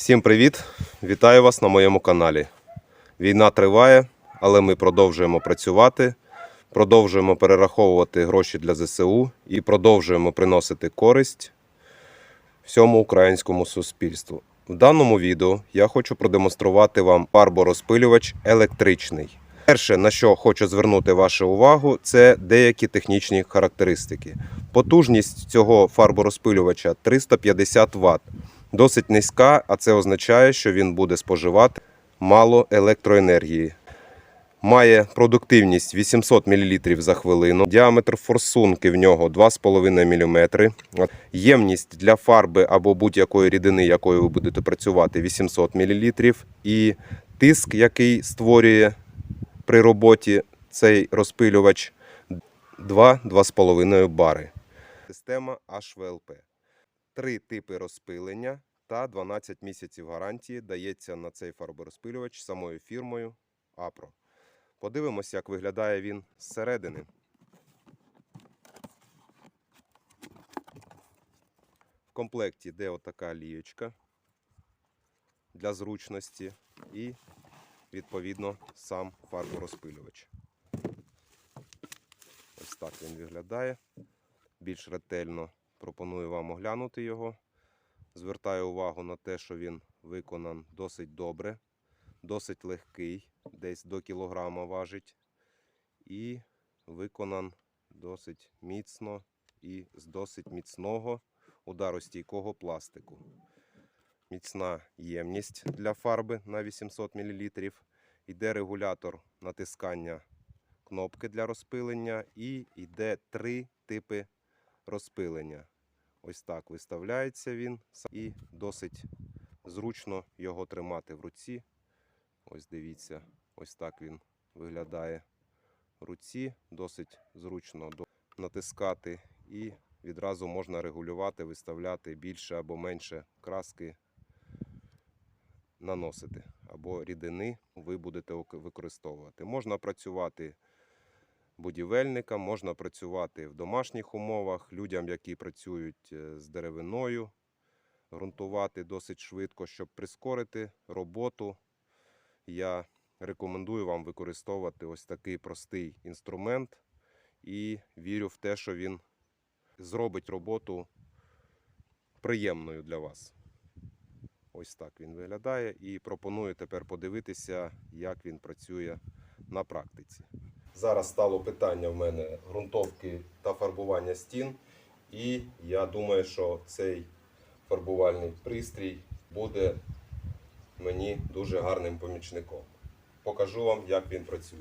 Всім привіт! Вітаю вас на моєму каналі. Війна триває, але ми продовжуємо працювати, продовжуємо перераховувати гроші для ЗСУ і продовжуємо приносити користь всьому українському суспільству. В даному відео я хочу продемонструвати вам фарборозпилювач електричний. Перше, на що хочу звернути вашу увагу, це деякі технічні характеристики. Потужність цього фарборозпилювача 350 Вт. Досить низька, а це означає, що він буде споживати мало електроенергії. Має продуктивність 800 мл за хвилину, діаметр форсунки в нього 2,5 мм, ємність для фарби або будь-якої рідини, якою ви будете працювати, 800 мл, і тиск, який створює при роботі цей розпилювач, 2-2,5 бари. Система HVLP. Три типи розпилення та 12 місяців гарантії дається на цей фарборозпилювач самою фірмою Апро. Подивимося, як виглядає він зсередини. В комплекті йде отака лієчка для зручності і, відповідно, сам фарборозпилювач. Ось так він виглядає. Більш ретельно пропоную вам оглянути його. Звертаю увагу на те, що він виконан досить добре, досить легкий, десь до кілограма важить, і виконан досить міцно і з досить міцного ударостійкого пластику. Міцна ємність для фарби на 800 мл. Йде регулятор натискання кнопки для розпилення, і йде три типи розпилення. Ось так виставляється він і досить зручно його тримати в руці. Ось дивіться, ось так він виглядає в руці. Досить зручно натискати і відразу можна регулювати, виставляти більше або менше краски наносити або рідини ви будете використовувати. Можна працювати будівельникам, можна працювати в домашніх умовах, людям, які працюють е, з деревиною, ґрунтувати досить швидко, щоб прискорити роботу. Я рекомендую вам використовувати ось такий простий інструмент і вірю в те, що він зробить роботу приємною для вас. Ось так він виглядає і пропоную тепер подивитися, як він працює на практиці. Зараз стало питання в мене ґрунтовки та фарбування стін, і я думаю, що цей фарбувальний пристрій буде мені дуже гарним помічником. Покажу вам, як він працює.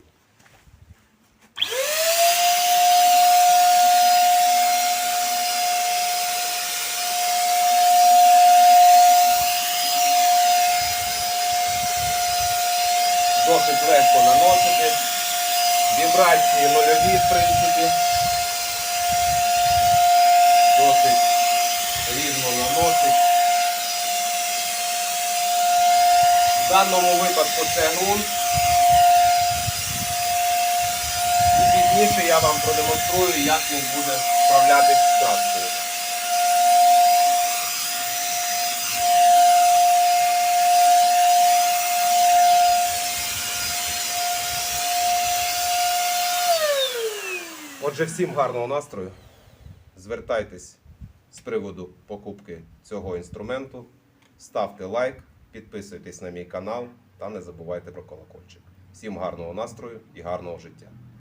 Досить легко наносити. Вібрації нульові, в принципі. Досить рівно наносить. В даному випадку це ґрунт. І пізніше я вам продемонструю, як він буде справлятися з краскою. Отже, всім гарного настрою. Звертайтесь з приводу покупки цього інструменту. Ставте лайк, підписуйтесь на мій канал та не забувайте про колокольчик. Всім гарного настрою і гарного життя!